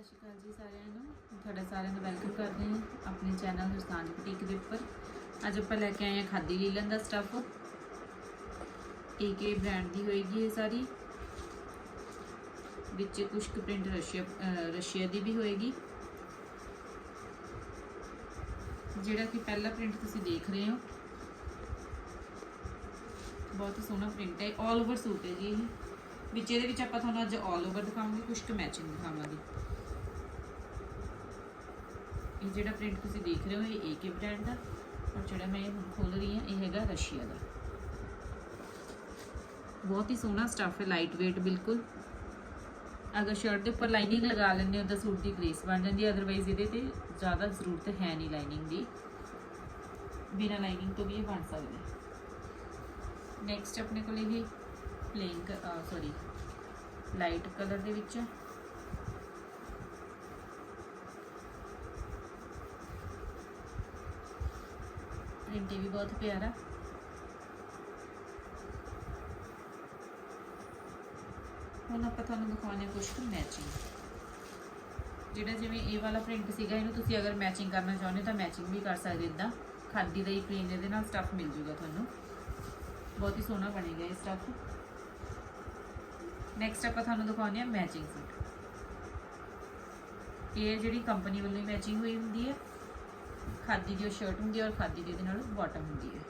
ਸਤਿ ਸ਼੍ਰੀ ਅਕਾਲ ਜੀ ਸਾਰਿਆਂ ਨੂੰ। ਤੁਹਾਡਾ ਸਾਰਿਆਂ ਦਾ ਵੈਲਕਮ ਕਰਦੇ ਹਾਂ ਆਪਣੇ ਚੈਨਲ ਹਿਰਸਾਨੀ ਬੁਟੀਕ ਦੇ ਉੱਪਰ। ਅੱਜ ਆਪਾਂ ਲੈ ਕੇ ਆਏ ਹਾਂ ਖਾਦੀ ਲੀਲਨ ਦਾ ਸਟੱਫ ਏਕੇ ਬ੍ਰਾਂਡ ਦੀ ਹੋਏਗੀ ਇਹ ਸਾਰੀ। ਵਿੱਚ ਕੁਝ ਕੁ ਪ੍ਰਿੰਟ ਰਸ਼ੀਆ ਰਸ਼ੀਆ ਦੀ ਵੀ ਹੋਏਗੀ। ਜਿਹੜਾ ਕਿ ਪਹਿਲਾ ਪ੍ਰਿੰਟ ਤੁਸੀਂ ਦੇਖ ਰਹੇ ਹੋ। ਬਹੁਤ ਸੋਹਣਾ ਪ੍ਰਿੰਟ ਹੈ 올 ਓਵਰ ਸੂਟ ਹੈ ਜੀ ਇਹ। ਵਿੱਚ ਇਹਦੇ ਵਿੱਚ ਆਪਾਂ ਤੁਹਾਨੂੰ ਅੱਜ 올 ਓਵਰ ਦਿਖਾਵਾਂਗੇ ਕੁਝ ਕੁ ਮੈਚਿੰਗ ਦਿਖਾਵਾਂਗੇ। ਇਹ ਜਿਹੜਾ ਪ੍ਰਿੰਟ ਤੁਸੀਂ ਦੇਖ ਰਹੇ ਹੋ, ਇਹ ਏਕੇ ਬ੍ਰਾਂਡ ਦਾ ਔਰ ਜਿਹੜਾ ਮੈਂ ਇਹ ਹੁਣ ਖੋਲ ਰਹੀ ਹਾਂ, ਇਹ ਹੈਗਾ ਰਸ਼ੀਆ ਦਾ। ਬਹੁਤ ਹੀ ਸੋਹਣਾ ਸਟੱਫ ਹੈ ਲਾਈਟ weight ਬਿਲਕੁਲ। ਅਗਰ ਸ਼ਰਟ ਦੇ ਉੱਪਰ ਲਾਈਨਿੰਗ ਲਗਾ ਲੈਂਦੇ ਹੋ ਤਾਂ ਸੂਟ ਦੀ ਗ੍ਰੇਸ ਬਣ ਜਾਂਦੀ ਹੈ ਅਦਰਵਾਈਜ਼ ਇਹਦੇ ਤੇ ਜ਼ਿਆਦਾ ਜ਼ਰੂਰਤ ਹੈ ਨਹੀਂ ਲਾਈਨਿੰਗ ਦੀ। ਬਿਨਾ ਲਾਈਨਿੰਗ ਤੋਂ ਵੀ ਇਹ ਬਣ ਸਕਦਾ ਨੈਕਸਟ ਆਪਣੇ ਕੋਲ ਇਹ ਪਲੇਨ ਸੌਰੀ ਲਾਈਟ ਕਲਰ ਦੇ ਵਿੱਚ ਪ੍ਰਿੰਟ ਵੀ ਬਹੁਤ ਪਿਆਰਾ। ਹੁਣ ਆਪਾਂ ਤੁਹਾਨੂੰ ਦਿਖਾਉਂਦੇ ਹਾਂ ਕੁਝ ਕੁ ਮੈਚਿੰਗ ਜਿਹੜਾ ਜਿਵੇਂ ਇਹ ਵਾਲਾ ਪ੍ਰਿੰਟ ਸੀਗਾ, ਇਹਨੂੰ ਤੁਸੀਂ ਅਗਰ ਮੈਚਿੰਗ ਕਰਨਾ ਚਾਹੁੰਦੇ ਹੋ ਤਾਂ ਮੈਚਿੰਗ ਵੀ ਕਰ ਸਕਦੇ ਇਦਾਂ। ਖਾਦੀ ਦਾ ਹੀ ਪ੍ਰਿੰਟ ਇਹਦੇ ਨਾਲ ਸਟੱਫ ਮਿਲ ਜੂਗਾ ਤੁਹਾਨੂੰ। ਬਹੁਤ ਹੀ ਸੋਹਣਾ ਬਣੇਗਾ ਇਹ ਸਟੱਫ ਨੈਕਸਟ ਆਪਾਂ ਤੁਹਾਨੂੰ ਦਿਖਾਉਂਦੇ ਹਾਂ ਮੈਚਿੰਗ ਸੂਟ ਇਹ ਜਿਹੜੀ ਕੰਪਨੀ ਵੱਲੋਂ ਮੈਚਿੰਗ ਹੋਈ ਹੁੰਦੀ ਹੈ। ਖਾਦੀ ਦੀ ਉਹ ਸ਼ਰਟ ਹੁੰਦੀ ਹੈ ਔਰ ਖਾਦੀ ਦੀ ਇਹਦੇ ਨਾਲ ਬਾਟਮ ਹੁੰਦੀ ਹੈ।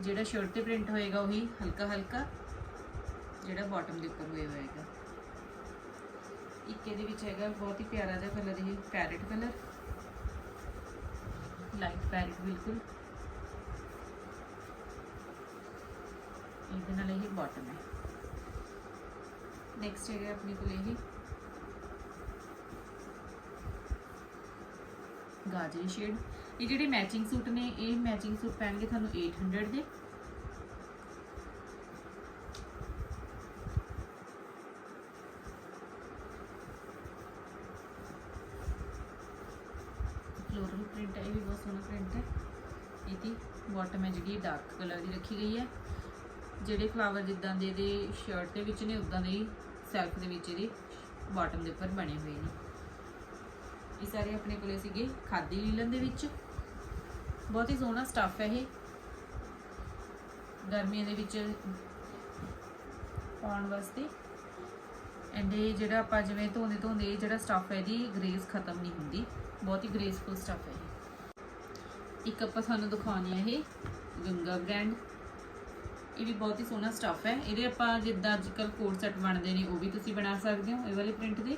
ਜਿਹੜਾ ਸ਼ਰਟ ਤੇ ਪ੍ਰਿੰਟ ਹੋਏਗਾ ਉਹੀ ਹਲਕਾ ਹਲਕਾ ਜਿਹੜਾ ਬਾਟਮ ਦੇ ਉੱਪਰ ਹੋਇਆ ਹੋਏਗਾ। ਇੱਕ ਇਹਦੇ ਵਿੱਚ ਹੈਗਾ ਬਹੁਤ ਹੀ ਪਿਆਰਾ ਜਿਹਾ ਕਲਰ ਇਹ ਪੈਰਟ ਕਲਰ ਲਾਈਟ ਪੈਰਟ ਬਿਲਕੁਲ। ਇਹਦੇ ਨਾਲ ਇਹ ਬਾਟਮ ਹੈ। ਨੈਕਸਟ ਹੈਗਾ ਆਪਣੇ ਕੋਲ ਇਹ। ਗਾਜਰੀ ਸ਼ੇਡ ਇਹ ਜਿਹੜੇ ਮੈਚਿੰਗ ਸੂਟ ਨੇ, ਇਹ ਮੈਚਿੰਗ ਸੂਟ ਪੈਣਗੇ ਤੁਹਾਨੂੰ 800 ਦੇ। ਫਲੋਰਲ ਪ੍ਰਿੰਟ ਹੈ, ਇਹ ਵੀ ਬਹੁਤ ਸੋਹਣਾ ਪ੍ਰਿੰਟ ਹੈ। ਇਹਦੀ ਬਾਟਮ ਹੈ ਜਿਹੜੀ ਡਾਰਕ ਕਲਰ ਦੀ ਰੱਖੀ ਗਈ ਹੈ। ਜਿਹੜੇ ਫਲਾਵਰ ਜਿੱਦਾਂ ਦੇ ਇਹਦੇ ਸ਼ਰਟ ਦੇ ਵਿੱਚ ਨੇ, ਉਦਾਂ ਦੇ ਹੀ ਸੈਲਫ ਦੇ ਵਿੱਚ ਇਹਦੇ ਬਾਟਮ ਦੇ ਉੱਪਰ ਬਣੇ ਹੋਏ ਨੇ। ਇਹ ਸਾਰੇ ਆਪਣੇ ਕੋਲੇ ਸੀਗੇ, ਖਾਦੀ ਲੀਲਨ ਦੇ ਵਿੱਚ। ਬਹੁਤ ਹੀ ਸੋਹਣਾ ਸਟੱਫ ਹੈ ਇਹ। ਗਰਮੀਆਂ ਦੇ ਵਿੱਚ ਪਾਉਣ ਵਾਸਤੇ। ਐਂਡ ਇਹ ਜਿਹੜਾ ਆਪਾਂ ਜਿਵੇਂ ਧੋਂਦੇ ਧੋਂਦੇ ਇਹ ਜਿਹੜਾ ਸਟੱਫ ਹੈ ਇਹਦੀ ਗ੍ਰੇਸ ਖਤਮ ਨਹੀਂ ਹੁੰਦੀ। ਬਹੁਤ ਹੀ ਗ੍ਰੇਸਫੁਲ ਸਟੱਫ ਹੈ ਇਹ। ਇੱਕ ਆਪਾਂ ਸਾਨੂੰ ਦਿਖਾਉਣੀ ਹੈ ਇਹ ਗੰਗਾ ਬ੍ਰਾਂਡ ਇਹ ਵੀ ਬਹੁਤ ਹੀ ਸੋਹਣਾ ਸਟੱਫ ਹੈ। ਇਹਦੇ ਆਪਾਂ ਜਿੱਦਾਂ ਅੱਜਕੱਲ ਕੋਟ ਸੈਟ ਬਣਦੇ ਨੇ, ਉਹ ਵੀ ਤੁਸੀਂ ਬਣਾ ਸਕਦੇ ਹੋ, ਇਹ ਵਾਲੇ ਪ੍ਰਿੰਟ ਦੇ।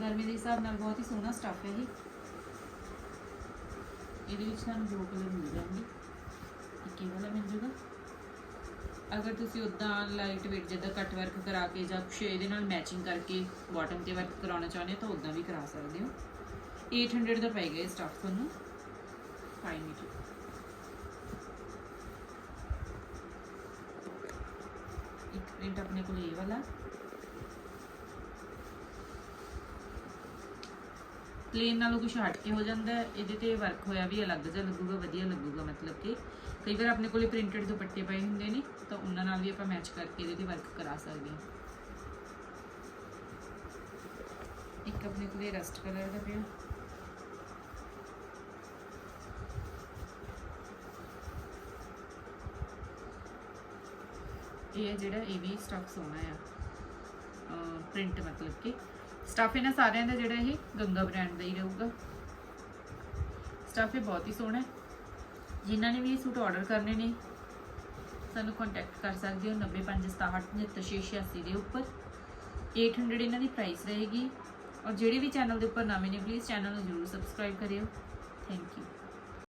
ਗਰਮੀ ਦੇ ਹਿਸਾਬ ਨਾਲ ਬਹੁਤ ਹੀ ਸੋਹਣਾ ਸਟੱਫ ਹੈ ਇਹ। ਇਹਦੇ ਵਿੱਚ ਤੁਹਾਨੂੰ ਦੋ ਕਲਰ ਮਿਲ ਜਾਣਗੇ। ਇੱਕ ਇਹ ਵਾਲਾ ਮਿਲ ਜੂਗਾ ਅਗਰ ਤੁਸੀਂ ਉਦਾਂ ਲਾਈਟ weight ਜਿੱਦਾਂ ਕੱਟ ਵਰਕ ਕਰਾ ਕੇ ਜਾਂ ਕੁਛ ਇਹਦੇ ਨਾਲ ਮੈਚਿੰਗ ਕਰਕੇ ਬਾਟਮ ਤੇ ਵਰਕ ਕਰਾਉਣਾ ਚਾਹੁੰਦੇ ਹੋ ਤਾਂ ਉਦਾਂ ਵੀ ਕਰਾ ਸਕਦੇ ਹੋ। 800 ਦਾ ਪੈ ਗਿਆ ਇਹ ਸਟੱਫ ਤੁਹਾਨੂੰ। 5 ਮੀਟਰ ਇੱਕ ਪ੍ਰਿੰਟ ਆਪਣੇ ਕੋਲ ਇਹ ਵਾਲਾ। ਪਲੇਨ ਨਾਲੋਂ ਕੁਝ ਹਟ ਕੇ ਹੋ ਜਾਂਦਾ ਹੈ। ਇਹਦੇ ਤੇ ਵਰਕ ਹੋਇਆ ਵੀ ਅਲੱਗ ਜਿਹਾ ਲੱਗੂਗਾ, ਵਧੀਆ ਲੱਗੂਗਾ ਮਤਲਬ ਕਿ ਕਈ ਵਾਰ ਆਪਣੇ ਕੋਲੇ ਪ੍ਰਿੰਟਡ ਦੁਪੱਟੇ ਪਏ ਹੁੰਦੇ ਨੇ, ਤਾਂ ਉਹਨਾਂ ਨਾਲ ਵੀ ਆਪਾਂ ਮੈਚ ਕਰਕੇ ਇਹਦੇ ਤੇ ਵਰਕ ਕਰਾ ਸਕਦੇ ਹਾਂ। ਇੱਕ ਆਪਣੇ ਕੋਲੇ ਰਸਟ ਕਲਰ ਦਾ ਪਿਆ। ਇਹ ਹੈ ਜਿਹੜਾ ਇਹ ਵੀ ਸਟਫ ਸੋਹਣਾ ਆ। ਪ੍ਰਿੰਟ ਮਤਲਬ ਕਿ। ਸਟਫ ਇਹਨਾਂ ਸਾਰਿਆਂ ਦਾ ਜਿਹੜਾ ਇਹ ਗੰਗਾ ਬ੍ਰਾਂਡ ਦਾ ਹੀ ਰਹੂਗਾ। ਸਟਫ ਇਹ ਬਹੁਤ ਹੀ ਸੋਹਣਾ ਜਿਨ੍ਹਾਂ ਨੇ ਵੀ ਇਹ ਸੂਟ ਆਰਡਰ ਕਰਨੇ ਨੇ, ਸਾਨੂੰ ਕੰਟੈਕਟ ਕਰ ਸਕਦੇ ਹੋ 9567797686 ਦੇ ਉੱਪਰ। 800 ਇਹਨਾਂ ਦੀ ਪ੍ਰਾਈਸ ਰਹੇਗੀ। ਔਰ ਜਿਹੜੇ ਵੀ ਚੈਨਲ ਦੇ ਉੱਪਰ ਨਵੇਂ ਨੇ ਪਲੀਜ਼ ਚੈਨਲ ਨੂੰ ਜ਼ਰੂਰ ਸਬਸਕ੍ਰਾਈਬ ਕਰਿਓ। Thank you